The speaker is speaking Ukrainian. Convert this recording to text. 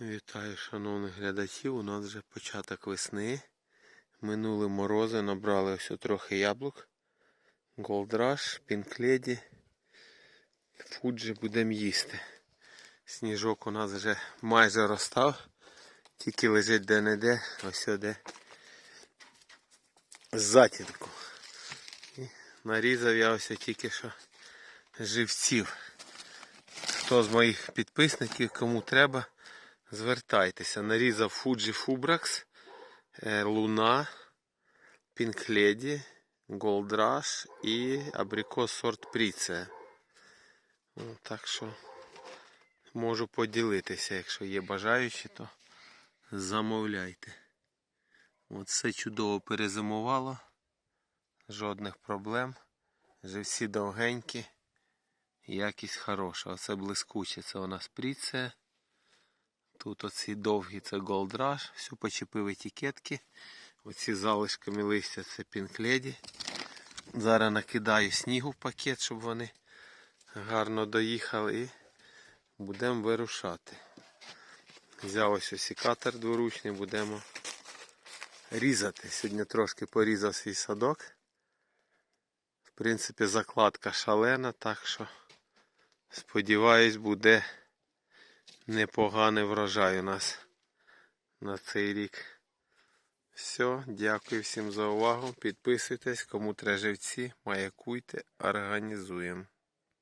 Вітаю, шановних глядачів. У нас вже початок весни. Минули морози, набрали ось трохи яблук. Голдраш, пінкледі. Фуджі будемо їсти. Сніжок у нас вже майже розстав. Тільки лежить де-не-де, ось де затінку. І нарізав я ось тільки що живців. Хто з моїх підписників, кому треба, звертайтеся. Нарізав Fuji Fubrax, Луна, Gold Rush і абрикос сорт Пріце. Ну, Так що можу поділитися, якщо є бажаючі, то замовляйте. От все чудово перезимувало. Жодних проблем. Живці довгенькі. Якість хороша. Оце блискуче. Це у нас пріце. Тут оці довгі це Gold Rush. Все почепив етикетки. Оці залишками листя це Lady. Зараз накидаю снігу в пакет, щоб вони гарно доїхали і будемо вирушати. Взяв ось осікатор дворучний, будемо різати. Сьогодні трошки порізав свій садок. В принципі, закладка шалена, так що сподіваюсь, буде непоганий врожай у нас на цей рік. Все, дякую всім за увагу. Підписуйтесь, кому треба живці, маякуйте, організуємо.